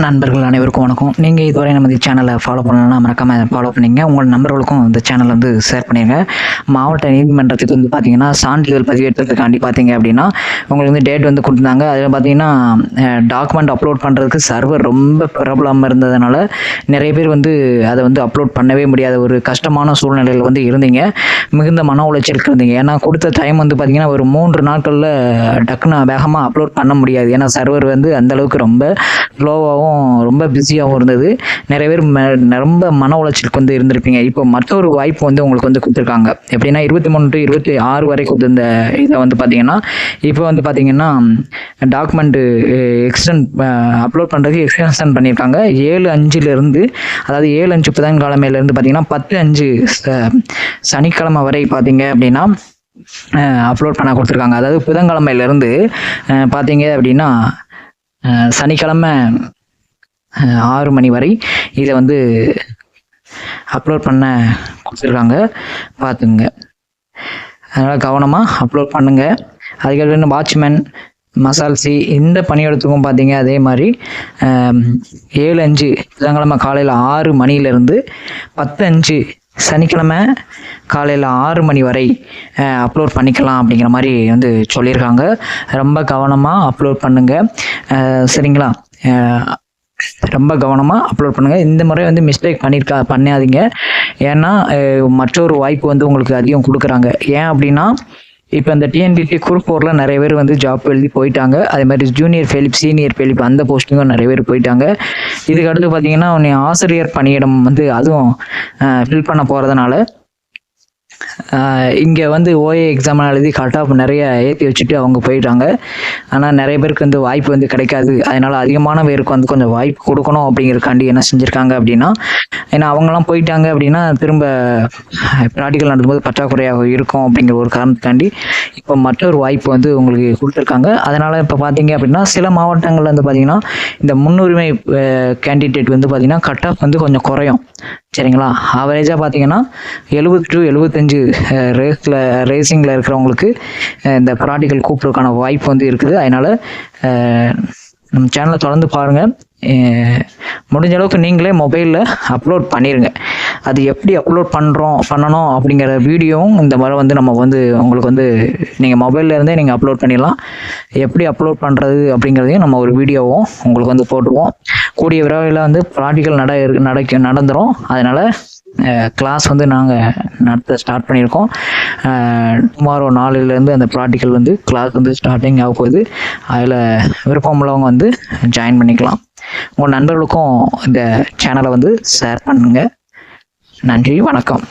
நண்பர்கள் அனைவருக்கும் வணக்கம். நீங்கள் இதுவரை நம்ம சேனலை ஃபாலோ பண்ணலாம் மறக்காமல் ஃபாலோ பண்ணிங்க. உங்கள் நண்பர்களுக்கும் இந்த சேனலை வந்து ஷேர் பண்ணிடுங்க மாவட்ட நீதிமன்றத்துக்கு வந்து பார்த்தீங்கன்னா சான்றிதழ் பதிவேற்றத்துக்காண்டி பார்த்தீங்க அப்படின்னா உங்களுக்கு வந்து டேட் வந்து கொடுத்துருந்தாங்க. அதில் பார்த்தீங்கன்னா டாக்குமெண்ட் அப்லோட் பண்ணுறதுக்கு சர்வர் ரொம்ப ப்ராப்ளமாக இருந்ததுனால நிறைய பேர் வந்து அதை வந்து அப்லோட் பண்ணவே முடியாத ஒரு கஷ்டமான சூழ்நிலையில் வந்து இருந்தீங்க. மிகுந்த மன உளைச்சலுக்கு இருந்தீங்க. ஏன்னா கொடுத்த டைம் வந்து பார்த்தீங்கன்னா ஒரு மூன்று நாட்களில் டக்குன்னு வேகமாக அப்லோட் பண்ண முடியாது. ஏன்னா சர்வர் வந்து அந்தளவுக்கு ரொம்ப ஸ்லோவாகவும் ரொம்ப பிஸியாகவும் இருந்தது. நிறைய பேர் ரொம்ப மன உளைச்சலுக்கு வந்து இருந்திருப்பீங்க. இப்போ மற்றொரு வாய்ப்பு வந்து உங்களுக்கு வந்து கொடுத்துருக்காங்க. எப்படின்னா இருபத்தி மூணு டு இருபத்தி ஆறு வரை கொடுத்த இதை வந்து பார்த்தீங்கன்னா இப்போ வந்து பார்த்தீங்கன்னா டாக்குமெண்ட்டு எக்ஸ்டென்ட் அப்லோட் பண்ணுறதுக்கு எக்ஸ்டென்ஷன் பண்ணியிருக்காங்க. ஏழு அஞ்சுலேருந்து அதாவது ஏழு அஞ்சு புதன்கிழமையிலேருந்து பார்த்தீங்கன்னா பத்து அஞ்சு சனிக்கிழமை வரை பார்த்தீங்க அப்படின்னா அப்லோட் பண்ண கொடுத்துருக்காங்க. அதாவது புதன்கிழமையிலேருந்து பார்த்தீங்க அப்படின்னா சனிக்கிழமை ஆறு மணி வரை இதை வந்து அப்லோட் பண்ண கொடுத்துருக்காங்க. பார்த்துங்க அதனால் கவனமாக அப்லோட் பண்ணுங்கள் அதுக்கடுத்து வாட்ச்மேன் மசால்சி இந்த பணியிடத்துக்கும் பார்த்தீங்க அதே மாதிரி ஏழு அஞ்சு புதன்கிழமை காலையில் ஆறு மணியிலேருந்து பத்து அஞ்சு சனிக்கிழமை காலையில் ஆறு மணி வரை அப்லோட் பண்ணிக்கலாம் அப்படிங்கிற மாதிரி வந்து சொல்லியிருக்காங்க. ரொம்ப கவனமாக அப்லோட் பண்ணுங்கள் சரிங்களா? ரொம்ப கவனமாக அப்லோட் பண்ணுங்கள் இந்த முறை வந்து மிஸ்டேக் பண்ணியிருக்கா பண்ணாதீங்க. ஏன்னா மற்றொரு வாய்ப்பு வந்து உங்களுக்கு அதிகம் கொடுக்குறாங்க. ஏன் அப்படின்னா இப்போ இந்த டிஎன்பிடி குரூப் ஃபோரில் நிறைய பேர் வந்து ஜாப் எழுதி போயிட்டாங்க. அதே மாதிரி ஜூனியர் ஃபெலிப் சீனியர் ஃபெலிப் அந்த போஸ்டிங்கும் நிறைய பேர் போயிட்டாங்க. இதுக்கு அடுத்து பார்த்தீங்கன்னா உன்னை ஆசிரியர் பணியிடம் வந்து அதுவும் ஃபில் பண்ண போகிறதுனால இங்கே வந்து ஓஏ எக்ஸாம் எழுதி கட் ஆஃப் நிறைய ஏற்றி வச்சுட்டு அவங்க போயிட்டாங்க. ஆனால் நிறைய பேருக்கு வந்து வாய்ப்பு வந்து கிடைக்காது. அதனால அதிகமான பேருக்கு வந்து கொஞ்சம் வாய்ப்பு கொடுக்கணும் அப்படிங்கிறக்காண்டி என்ன செஞ்சுருக்காங்க அப்படின்னா ஏன்னா அவங்கெல்லாம் போயிட்டாங்க அப்படின்னா திரும்ப ப்ராக்டிக்கல் நடத்தும்போது பற்றாக்குறையாக இருக்கும் அப்படிங்கிற ஒரு காரணத்துக்காண்டி இப்போ மற்றொரு வாய்ப்பு வந்து உங்களுக்கு கொடுத்துருக்காங்க. அதனால் இப்போ பார்த்தீங்க அப்படின்னா சில மாவட்டங்களில் வந்து பார்த்தீங்கன்னா இந்த முன்னுரிமை கேண்டிடேட் வந்து பார்த்தீங்கன்னா கட் ஆஃப் வந்து கொஞ்சம் குறையும். சரிங்களா? ஆவரேஜாக பார்த்தீங்கன்னா எழுபது டு எழுபத்தஞ்சு ரேஸில் ரேசிங்கில் இருக்கிறவங்களுக்கு இந்த ப்ராக்டிக்கல் கூப்பிட்றதுக்கான வாய்ப்பு வந்து இருக்குது. அதனால் நம்ம சேனலை தொடர்ந்து பாருங்கள் முடிஞ்ச அளவுக்கு நீங்களே மொபைலில் அப்லோட் பண்ணிடுங்க அது எப்படி அப்லோட் பண்ணுறோம் பண்ணணும் அப்படிங்கிற வீடியோவும் இந்த முறை வந்து நம்ம வந்து உங்களுக்கு வந்து நீங்கள் மொபைல்லேருந்தே நீங்கள் அப்லோட் பண்ணிடலாம். எப்படி அப்லோட் பண்ணுறது அப்படிங்கிறதையும் நம்ம ஒரு வீடியோவும் உங்களுக்கு வந்து போட்டுருவோம். கூடிய விரைவில் வந்து ப்ராக்டிக்கல் நட நடக்கும் நடக்க அதனால் கிளாஸ் வந்து நாங்கள் நடத்த ஸ்டார்ட் பண்ணியிருக்கோம். டுமாரோ நாளிலேருந்து அந்த ப்ராக்டிக்கல் வந்து கிளாஸ் வந்து ஸ்டார்டிங் ஆக போகுது. அதில் விருப்பம் உள்ளவங்க வந்து ஜாயின் பண்ணிக்கலாம். உங்கள் நண்பர்களுக்கும் இந்த சேனலை வந்து ஷேர் பண்ணுங்கள் நன்றி வணக்கம்.